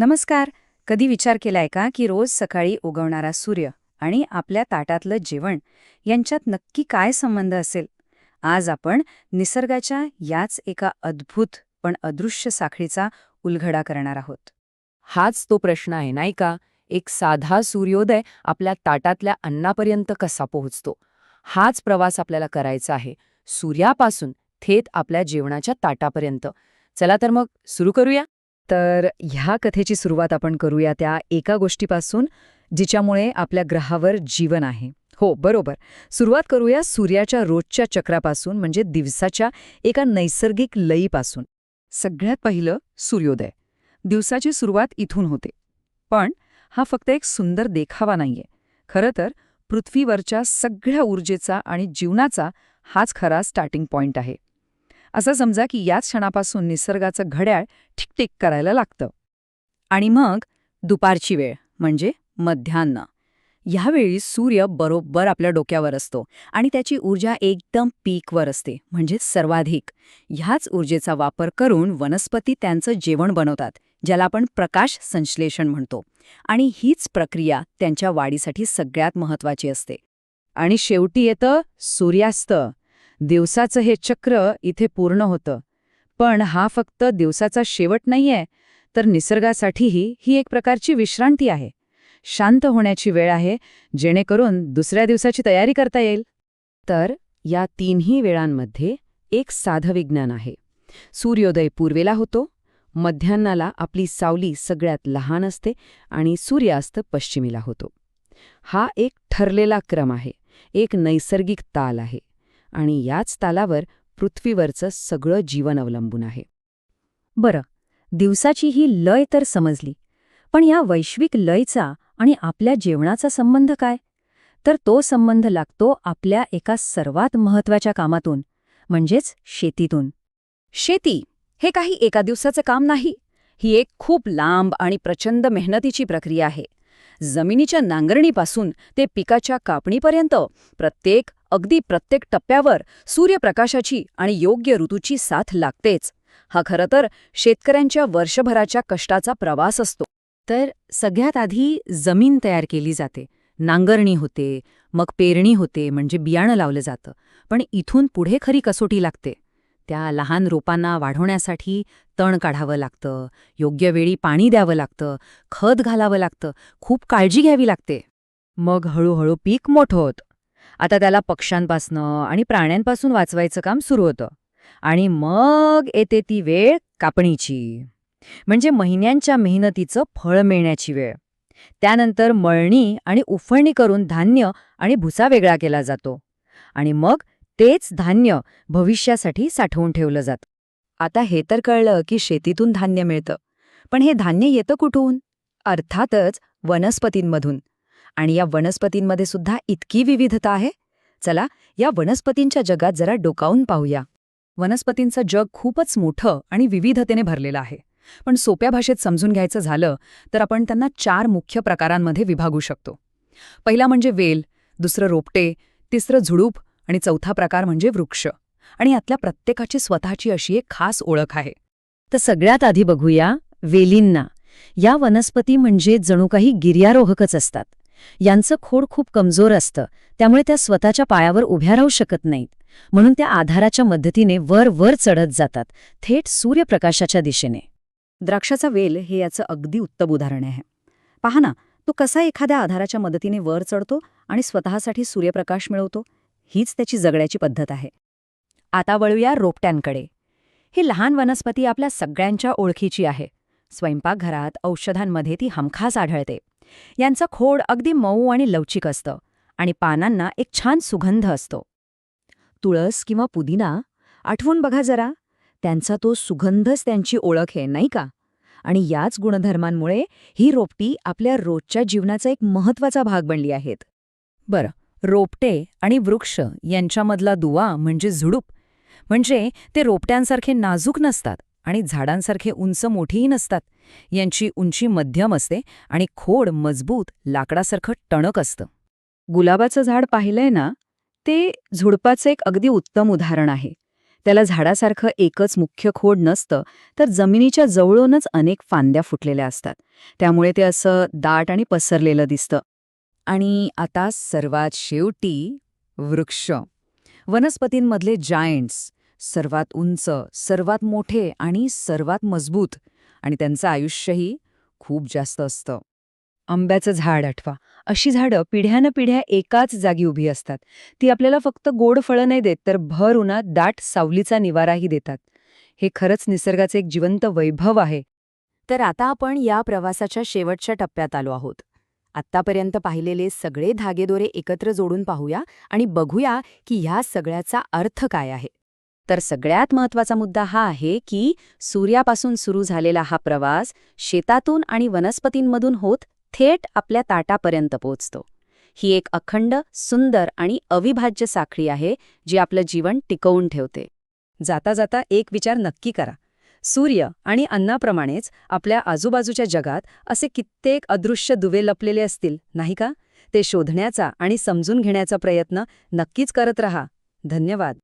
नमस्कार. कधी विचार केलाय का की रोज सकाळी उगवणारा सूर्य आणि आपल्या ताटातलं जेवण यांच्यात नक्की काय संबंध असेल? आज आपण निसर्गाच्या याच एका अद्भुत पण अदृश्य साखळीचा उलघडा करणार आहोत. हाच तो प्रश्न आहे नाही का? एक साधा सूर्योदय आपल्या ताटातल्या अन्नापर्यंत कसा पोहोचतो? हाच प्रवास आपल्याला करायचा आहे. सूर्यापासून थेट आपल्या जेवणाच्या ताटापर्यंत. चला तर मग सुरू करूया? तर ह्या कथेची सुरुवात आपण करूया त्या एका गोष्टीपासून जिच्यामुळे आपल्या ग्रहावर जीवन आहे. हो बरोबर. सुरुवात करूया सूर्याच्या रोजच्या चक्रापासून म्हणजे दिवसाच्या एका नैसर्गिक लयीपासून. सगळ्यात पहिलं सूर्योदय. दिवसाची सुरुवात इथून होते. पण हा फक्त एक सुंदर देखावा नाहीये. खरं तर पृथ्वीवरच्या सगळ्या ऊर्जेचा आणि जीवनाचा हाच खरा स्टार्टिंग पॉइंट आहे. असं समजा की याच क्षणापासून निसर्गाचं घड्याळ ठिकठिक करायला लागतं. आणि मग दुपारची वेळ म्हणजे मध्यान्न ह्यावेळी सूर्य बरोबर आपल्या डोक्यावर असतो आणि त्याची ऊर्जा एकदम पीकवर असते म्हणजे सर्वाधिक. ह्याच ऊर्जेचा वापर करून वनस्पती त्यांचं जेवण बनवतात ज्याला आपण प्रकाश संश्लेषण म्हणतो. आणि हीच प्रक्रिया त्यांच्या वाढीसाठी सगळ्यात महत्वाची असते. आणि शेवटी येतं सूर्यास्त. दिवसाचं हे चक्र इथे पूर्ण होतं. पण हा फक्त दिवसाचा शेवट नाहीये तर निसर्गासाठीही ही एक प्रकारची विश्रांती आहे. शांत होण्याची वेळ आहे जेणेकरून दुसऱ्या दिवसाची तयारी करता येईल. तर या तीनही वेळांमध्ये एक साधं विज्ञान आहे. सूर्योदय पूर्वेला होतो मध्यान्नाला आपली सावली सगळ्यात लहान असते आणि सूर्यास्त पश्चिमेला होतो. हा एक ठरलेला क्रम आहे एक नैसर्गिक ताल आहे. आणि याच तालावर पृथ्वीवरचं सगळं जीवन अवलंबून आहे. बरं दिवसाची ही लय तर समजली पण या वैश्विक लयचा आणि आपल्या जेवणाचा संबंध काय? तर तो संबंध लागतो आपल्या एका सर्वात महत्त्वाच्या कामातून म्हणजेच शेतीतून. शेती हे काही एका दिवसाचं काम नाही ही एक खूप लांब आणि प्रचंड मेहनतीची प्रक्रिया आहे. जमिनीच्या नांगरणीपासून ते पिकाच्या कापणीपर्यंत प्रत्येक अगदी प्रत्येक टप्प्यावर सूर्यप्रकाशाची आणि योग्य ऋतूची साथ लागतेच. हा खरं तर शेतकऱ्यांच्या वर्षभराच्या कष्टाचा प्रवास असतो. तर सगळ्यात आधी जमीन तयार केली जाते. नांगरणी होते मग पेरणी होते म्हणजे बियाणं लावलं जातं. पण इथून पुढे खरी कसोटी लागते. त्या लहान रोपांना वाढवण्यासाठी तण काढावं लागतं योग्य वेळी पाणी द्यावं लागतं खत घालावं लागतं खूप काळजी घ्यावी लागते. मग हळूहळू पीक मोठं होतं. आता त्याला पक्ष्यांपासनं आणि प्राण्यांपासून वाचवायचं काम सुरू होतं. आणि मग येते ती वेळ कापणीची. म्हणजे महिन्यांच्या मेहनतीचं फळ मिळण्याची वेळ. त्यानंतर मळणी आणि उफळणी करून धान्य आणि भुसा वेगळा केला जातो. आणि मग तेच धान्य भविष्यासाठी साठवून ठेवलं जातं. आता हे तर कळलं की शेतीतून धान्य मिळतं. पण हे धान्य येतं कुठून? अर्थातच वनस्पतींमधून. आणि या वनस्पतींमध्ये सुद्धा इतकी विविधता आहे? चला या वनस्पतींच्या जगात जरा डोकावून पाहूया. वनस्पतींचं जग खूपच मोठं आणि विविधतेने भरलेलं आहे. पण सोप्या भाषेत समजून घ्यायचं झालं तर आपण त्यांना चार मुख्य प्रकारांमध्ये विभागू शकतो. पहिला म्हणजे वेल दुसरं रोपटे तिसरं झुडूप आणि चौथा प्रकार म्हणजे वृक्ष. आणि यातल्या प्रत्येकाची स्वतःची अशी एक खास ओळख आहे. तर सगळ्यात आधी बघूया वेलींना. या वनस्पती म्हणजे जणू काही गिर्यारोहकच असतात. यांचं खोड खूप कमजोर असतं त्यामुळे त्या स्वतःच्या पायावर उभ्या राहू शकत नाहीत. म्हणून त्या आधाराच्या मदतीने वर वर चढत जातात थेट सूर्यप्रकाशाच्या दिशेने. द्राक्षाचा वेल हे याचं अगदी उत्तम उदाहरण आहे. पहा ना तो कसा एखाद्या आधाराच्या मदतीने वर चढतो आणि स्वतःसाठी सूर्यप्रकाश मिळवतो हीच त्याची जगण्याची पद्धत आहे. आता वळूया रोपट्यांकडे. ही लहान वनस्पती आपल्या सगळ्यांच्या ओळखीची आहे. स्वयंपाकघरात औषधांमध्ये ती हमखास आढळते. यांचं खोड अगदी मऊ आणि लवचिक असतं आणि पानांना एक छान सुगंध असतो. तुळस किंवा पुदिना आठवून बघा जरा. त्यांचा तो सुगंधच त्यांची ओळख आहे नाही का? आणि याच गुणधर्मांमुळे ही रोपटी आपल्या रोजच्या जीवनाचा एक महत्त्वाचा भाग बनली आहेत. बरं रोपटे आणि वृक्ष यांच्यामधला दुवा म्हणजे झुडूप. म्हणजे ते रोपट्यांसारखे नाजूक नसतात. आणि झाडांसारखे उंच मोठीही नसतात. यांची उंची मध्यम असते आणि खोड मजबूत लाकडासारखं टणक असतं. गुलाबाचं झाड पाहिलंय ना? ते झुडपाचं एक अगदी उत्तम उदाहरण आहे. त्याला झाडासारखं एकच मुख्य खोड नसतं तर जमिनीच्या जवळूनच अनेक फांद्या फुटलेल्या असतात. त्यामुळे ते असं दाट आणि पसरलेलं दिसतं. आणि आता सर्वात शेवटी वृक्ष. वनस्पतींमधले जायंट्स सर्वात उंच सर्वात मोठे आणि सर्वात मजबूत. आणि त्यांचं आयुष्यही खूप जास्त असतं. आंब्याचं झाड आठवा. अशी झाडं पिढ्यानपिढ्या एकाच जागी उभी असतात. ती आपल्याला फक्त गोड फळं नाही देत तर भर उन्हात दाट सावलीचा निवाराही देतात. हे खरंच निसर्गाचे एक जिवंत वैभव आहे. तर आता आपण या प्रवासाच्या शेवटच्या टप्प्यात आलो आहोत. आत्तापर्यंत पाहिलेले सगळे धागेदोरे एकत्र जोडून पाहूया आणि बघूया की ह्या सगळ्याचा अर्थ काय आहे. तर सगळ्यात महत्त्वाचा मुद्दा हा आहे की सूर्यापासून सुरू झालेला हा प्रवास शेतातून आणि वनस्पतींमधून होत थेट आपल्या ताटापर्यंत पोहोचतो. ही एक अखंड सुंदर आणि अविभाज्य साखळी आहे जी आपलं जीवन टिकवून ठेवते. जाता जाता एक विचार नक्की करा. सूर्य आणि अन्नाप्रमाणेच आपल्या आजूबाजूच्या जगात असे कित्येक अदृश्य दुवे लपलेले असतील नाही का? ते शोधण्याचा आणि समजून घेण्याचा प्रयत्न नक्कीच करत रहा. धन्यवाद.